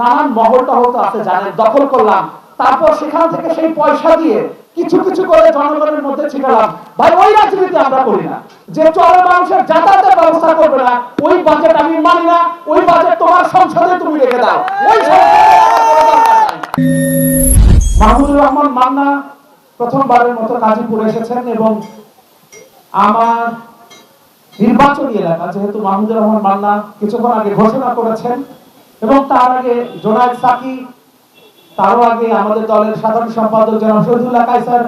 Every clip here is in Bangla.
নানান মহল টহল তো আছে জানেন দখল করলাম। তারপর সেখান থেকে সেই পয়সা দিয়ে কিছু কিছু করে জনগণের মধ্যে ছিটালাম। ভাই, ওই রাজনীতি আমরা করি না। যে চলে মানুষের যাতায়াতের ব্যবস্থা করবে না, ওই বাজেট আমি মানি না, ওই বাজেট তোমার সংসদে তুমি রেখে দাও। ওই মাহমুদুর রহমান মান্না প্রথমবারের মতো গাজীপুরে এসেছেন এবং আমার নির্বাচনী এলাকা, যেহেতু মাহমুদুর রহমান মান্না কিছুক্ষণ আগে ঘোষণা করেছেন এবং তার আগে জোনায়েদ সাকি, তারও আগে আমাদের দলের সাধারণ সম্পাদক জনাব শহীদুল্লাহ কায়সার,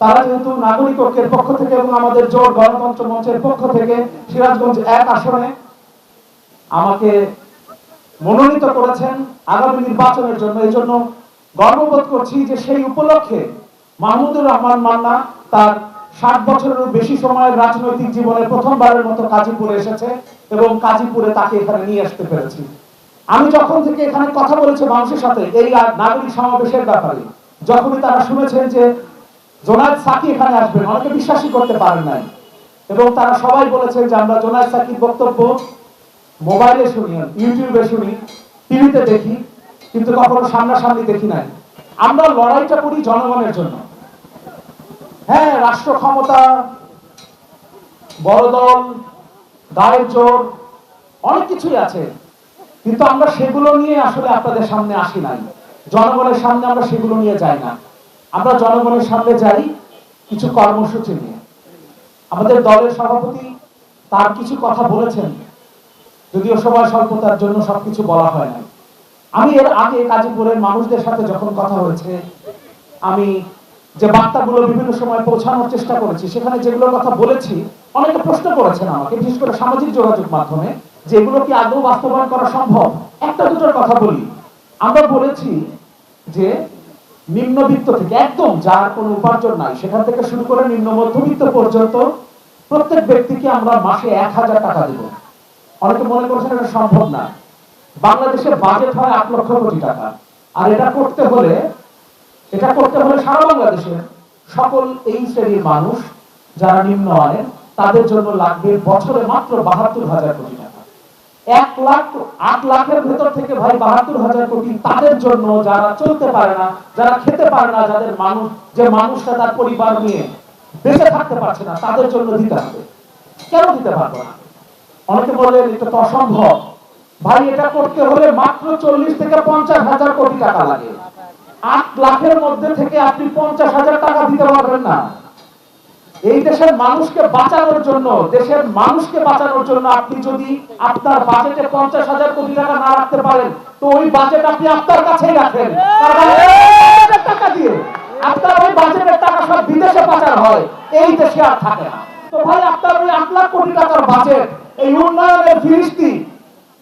তারা যেহেতু নাগরিক ঐক্যের পক্ষ থেকে এবং আমাদের জোট গণতন্ত্র মঞ্চের পক্ষ থেকে সিরাজগঞ্জ এক আসনে আমাকে মনোনীত করেছেন আগামী নির্বাচনের জন্য। এই জন্য গর্ববোধ করছি যে সেই উপলক্ষে মাহমুদুর রহমান মান্না তার ষাট বছরেরও বেশি সময়ের রাজনৈতিক জীবনে প্রথমবারের মতো কাজীপুরে এসেছে এবং কাজীপুরে তাকে এখানে নিয়ে আসতে পেরেছি। আমি যখন থেকে এখানে কথা বলেছি মানুষের সাথে, এই নাগরিক সমাবেশের ব্যাপারে, যখনই তারা শুনেছেন যে জোনায়েদ সাকি এখানে আসবেন, অনেকে বিশ্বাসই করতে পারেন নাই। এবং তারা সবাই বলেছেন যে আমরা জোনায়েদ সাকির বক্তব্য মোবাইলে শুনি, ইউটিউবে শুনি, টিভিতে দেখি, কিন্তু কখনো সামনাসামনি দেখি নাই। আমরা লড়াইটা করি জনগণের জন্য। হ্যাঁ রাষ্ট্র ক্ষমতা, বড় দল গায়ের জোর, অনেক কিছুই আছে। কিন্তু আমরা সেগুলো নিয়ে আসলে আপনাদের সামনে আসি নাই। জনগণের সামনে আমরা সেগুলো নিয়ে যাই না। আমরা জনগণের সামনে যাই কিছু কর্মসূচি নিয়ে। আমাদের দলের সভাপতি তার কিছু কথা বলেছেন, যদিও সময় স্বল্পতার জন্য সবকিছু বলা হয় না আমি এর আগে গাজীপুরের মানুষদের সাথে যখন কথা হয়েছে, আমি যে বার্তাগুলো বিভিন্ন সময় পৌঁছানোর চেষ্টা করেছি, সেখানে যেগুলোর কথা বলেছি, অনেকে প্রশ্ন করেছেন আমাকে, বিশেষ করে সামাজিক যোগাযোগ মাধ্যমে। যে এগুলো কি আদৌ বাস্তবায়ন করা সম্ভব? একটা দুটোর কথা বলি। আমরা বলেছি যে নিম্নবিত্ত থেকে একদম যার কোনো উপার্জন নাই, সেখান থেকে শুরু করে নিম্ন মধ্যবিত্ত পর্যন্ত প্রত্যেক ব্যক্তিকে আমরা মাসে এক হাজার টাকা দেব। অনেকে মনে করছেন এটা সম্ভব না। বাংলাদেশের বাজেট হয় আট লক্ষ কোটি টাকা। আর এটা করতে হলে, এটা করতে হলে সারা বাংলাদেশের সকল এই শ্রেণির মানুষ যারা নিম্ন আয়ের, তাদের জন্য লাগবে বছরে মাত্র বাহাত্তর হাজার কোটি এক লাখ, আট লাখের ভেতর থেকে ভাই বাহাত্তর হাজার কোটি তাদের জন্য যারা চলতে পারে না, যারা খেতে পারে না, যাদের মানুষ, যে মানুষটা তার পরিবার নিয়ে বেঁচে থাকতে পারছে না, তাদের জন্য দিতে হবে। কেন দিতে পারব না? অনেকে বলেন এটা তো অসম্ভব। ভাই, এটা করতে হলে মাত্র চল্লিশ থেকে পঞ্চাশ হাজার কোটি টাকা লাগে। আট লাখের মধ্যে থেকে আপনি পঞ্চাশ হাজার টাকা দিতে পারবেন না। এই দেশের মানুষকে বাঁচানোর জন্য, দেশের মানুষকে বাঁচানোর জন্য আপনি যদি আপনার বাজেটে পঞ্চাশ হাজার কোটি টাকা না রাখতে পারেন, তো ওই বাজেট আপনি আপনার কাছেই রাখেন টাকা দিয়ে আপনার ওই বাজেটের টাকা সব বিদেশে পাচার হয়, এই দেশে আর থাকে না। তো ভাই, আপনার ওই লাখ কোটি টাকার বাজেট এই উন্নয়নের ফিরিস্তি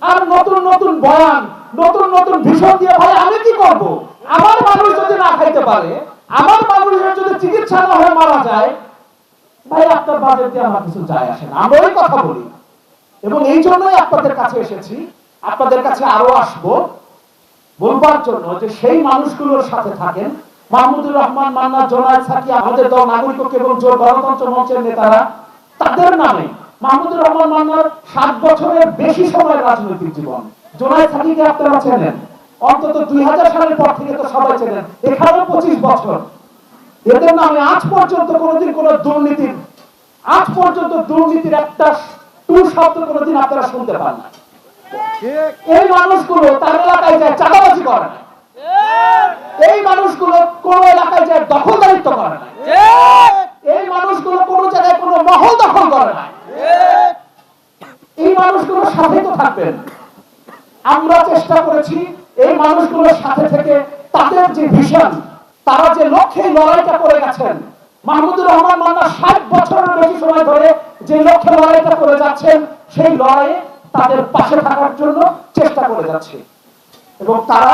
আর নতুন নতুন বয়ান, নতুন নতুন ভীষণ দিয়ে, ভাই, আমি কি করব? আমার মানুষ যদি না খাইতে পারে, আমার মানুষের যদি চিকিৎসা না হয়ে মারা যায় ভাই, আপনার আমার কিছু যায় আসে না। কথা বলি। এবং এই জন্যই আপনাদের কাছে এসেছি। আপনাদের কাছে আরও বলবার জন্য যে সেই মানুষগুলোর সাথে থাকেন। মাহমুদুর রহমান, মান্না সাকি আমাদের দল নাগরিক এবং জোর গণতন্ত্র মঞ্চের নেতারা, তাদের নামে মাহমুদুর রহমান, মান্নার সাত বছরের বেশি সময় রাজনৈতিক জীবন। জোনায়েদ সাকিকে আপনারা চেনেন। অন্তত দুই হাজার সালের পর থেকে তো সবাই চেনেন। এখানেও পঁচিশ বছর। আজ পর্যন্ত কোনোদিন কোনো দুর্নীতির, আজ পর্যন্ত দুর্নীতির একটা টু শব্দ কোনোদিন আপনারা শুনতে পান না। এই মানুষগুলো তার এলাকায় যায় চাঁদাবাজি করে না। এই মানুষগুলো কোন এলাকায় যায় দখলদারিত্ব করে না। এই মানুষগুলো কোন জায়গায় কোনো মহল দখল করে না। এই সাথে তো থাকবেন। আমরা চেষ্টা করেছি এই মানুষগুলোর সাথে থেকে তাদের যে ভিশন তারা যে লক্ষ্যে লড়াইটা করে গেছেন, মাহমুদুর রহমান মান্না ষাট বছরের বেশি সময় ধরে যে লক্ষ্যে লড়াইটা করে যাচ্ছেন, সেই লড়াইয়ে তাদের পাশে থাকার জন্য চেষ্টা করে যাচ্ছে। এবং তারা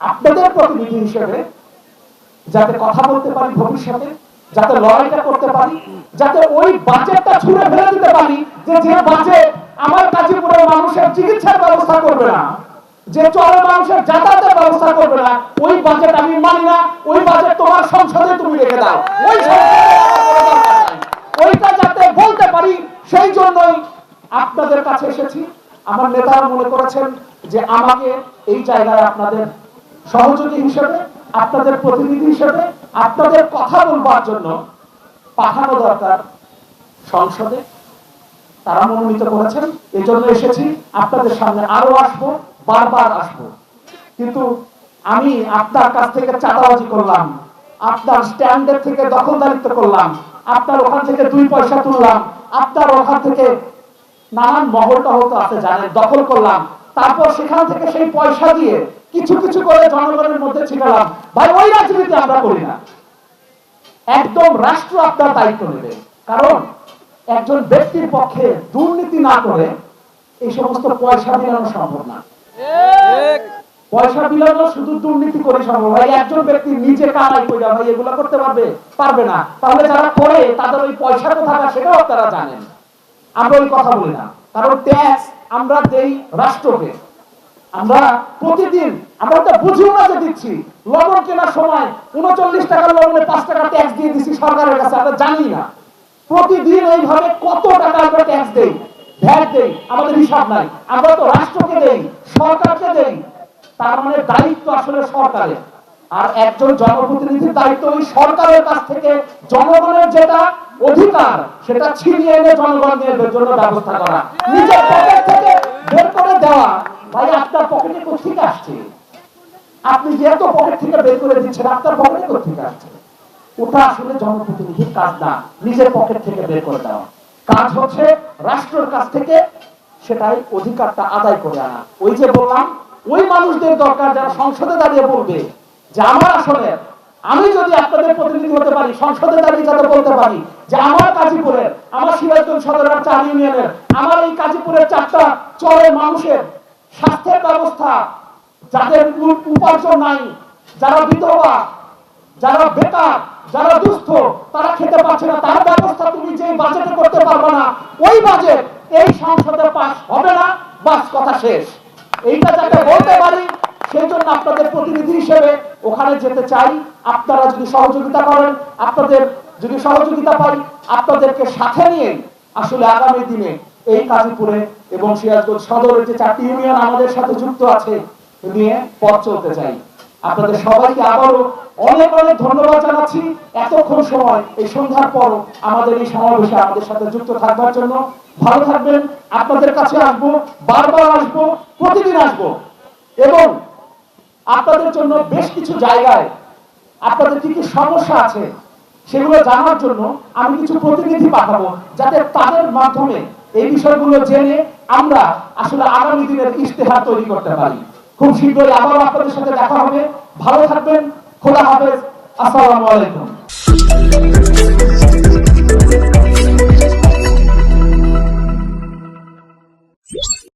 আপনাদের প্রতিনিধি হিসেবে যাতে কথা বলতে পারি ভবিষ্যতে, যাতে লড়াইটা করতে পারি, যাতে ওই বাজেটটা ছুঁড়ে ফেলে দিতে পারি যে যে বাজেট আমার গাজীপুরের মানুষের চিকিৎসার ব্যবস্থা করবে না। যে চলে মানুষের যাতায়াতের ব্যবস্থা করবে না, ওই বাজেট আমি মানি না, ওই বাজেট তোমার সংসদে তুমি রেখে দাও। ওইটা যাতে বলতে পারি, সেই জন্যই আপনাদের কাছে এসেছি। আমার নেতারা মনে করেছেন যে আমাকে এই জায়গায় আপনাদের সহযোগী হিসেবে, আপনাদের প্রতিনিধি হিসেবে, আপনাদের কথা বলবার জন্য পাঠানো দরকার সংসদে। তারা মনোনীত করেছেন। এই জন্য এসেছি। আপনাদের সামনে আরও আসব। বারবার আসব। কিন্তু আমি আপনার কাছ থেকে চাঁদাবাজি করলাম, আপনার স্ট্যান্ডের থেকে দখলদারিত্ব করলাম, আপনার ওখান থেকে দুই পয়সা তুললাম, আপনার ওখান থেকে নানান মহল টহল তো আছে জানেন দখল করলাম, তারপর সেখান থেকে সেই পয়সা দিয়ে কিছু কিছু করে জনগণের মধ্যে ছিটালাম। ভাই, ওই রাজনীতি আমরা করি না। একদম রাষ্ট্র আপনার দায়িত্ব নেবে। কারণ একজন ব্যক্তির পক্ষে দুর্নীতি না করে এই সমস্ত পয়সা বিলানো সম্ভব না। পয়সা বিলানো শুধু দুর্নীতি করে সম্ভব ভাই, একজন ব্যক্তি নিজে কামাই করে ভাই, এগুলো করতে পারবে? পারবে না। তাহলে যারা করে, তাদের ওই পয়সা কোথাকা সেটাও আপনারা জানেন। আমরা ওই কথা বলি না। কারণ ট্যাক্স আমরা দেই রাষ্ট্রকে। আমরা প্রতিদিন, আমরা তো বুঝিও না যে দিচ্ছি। লবণ কেনার সময় উনচল্লিশ টাকার লবণে পাঁচ টাকা ট্যাক্স দিয়ে দিচ্ছি সরকারের কাছে, আমরা জানি না। প্রতিদিন এইভাবে কত টাকা আমরা ট্যাক্স দেই? ভ্যাট আমাদের হিসাব নাই। আমরা তো রাষ্ট্রকে দেই, সরকারকে দেই। তার মানে দায়িত্ব আসলে সরকারের। আর একজন জনপ্রতিনিধির দায়িত্ব ওই সরকারের কাছ থেকে। জনগণের যেটা অধিকার, সেটা ছিনিয়ে এনে জনগণের জন্য ব্যবস্থা করা। নিজের পকেট থেকে বের করে দেওয়া। ভাই, আপনার পকেটে কোথেকে আসছে? আপনি যেহেতু পকেট থেকে বের করে দিচ্ছেন, আপনার পকেটে কোথেকে আসছে? ওটা আসলে জনপ্রতিনিধির কাজ না। নিজের পকেট থেকে বের করে দেওয়া। কাজ হচ্ছে রাষ্ট্রের কাছ থেকে সেটাই অধিকারটা আদায় করে আনা। ওই যে বললাম, ওই মানুষদের দরকার যারা সংসদে দাঁড়িয়ে বলবে যে আমার আসলে আমি যদি আপনাদের প্রতিনিধি হতে পারি, সংসদে দাঁড়িয়ে যাতে বলতে পারি যে আমার কাজীপুরের, আমার সিরাজগঞ্জ সদরের চার ইউনিয়নের, আমার এই কাজীপুরের চারটা চরের মানুষের স্বাস্থ্যের ব্যবস্থা যাদের উপার্জন নাই, যারা বিধবা, যারা বেকার যারা দুস্থ, তারা খেতে পাচ্ছে না। তার ব্যবস্থা তুমি যে বাজেটে করতে পারবে না, ওই বাজেট এই সংসদে পাস হবে না। বাস কথা শেষ। এইটা যাতে বলতে পারি, সেই জন্য আপনাদের প্রতিনিধি হিসেবে ওখানে যেতে চাই। আপনারা যদি সহযোগিতা করেন, আপনাদের যদি সহযোগিতা পাই, আপনাদেরকে সাথে নিয়ে আসলে আগামী দিনে এই কাজীপুরে এবং সিরাজগঞ্জ সদরের যে চারটি ইউনিয়ন আমাদের সাথে যুক্ত আছে নিয়ে পথ চলতে চাই। আপনাদের সবাইকে আবারও অনেক অনেক ধন্যবাদ জানাচ্ছি। এতক্ষণ সময়, এই সন্ধ্যার পর আমাদের এই সমাবেশে আমাদের সাথে যুক্ত থাকবার জন্য। ভালো থাকবেন, আপনাদের কাছে আসব, বারবার আসব, প্রতিদিন আসব। এবং আপনাদের জন্য বেশ কিছু জায়গায় আপনাদের কি কি সমস্যা আছে সেগুলো জানার জন্য আমি কিছু প্রতিনিধি পাঠাবো, যাতে তাদের মাধ্যমে এই বিষয়গুলো জেনে আমরা আসলে আগামী দিনের ইশতেহার তৈরি করতে পারি। খুব শীঘ্রই আবার আপনাদের সাথে দেখা হবে। ভালো থাকবেন। খোলা হাফেজ। আসসালামু আলাইকুম।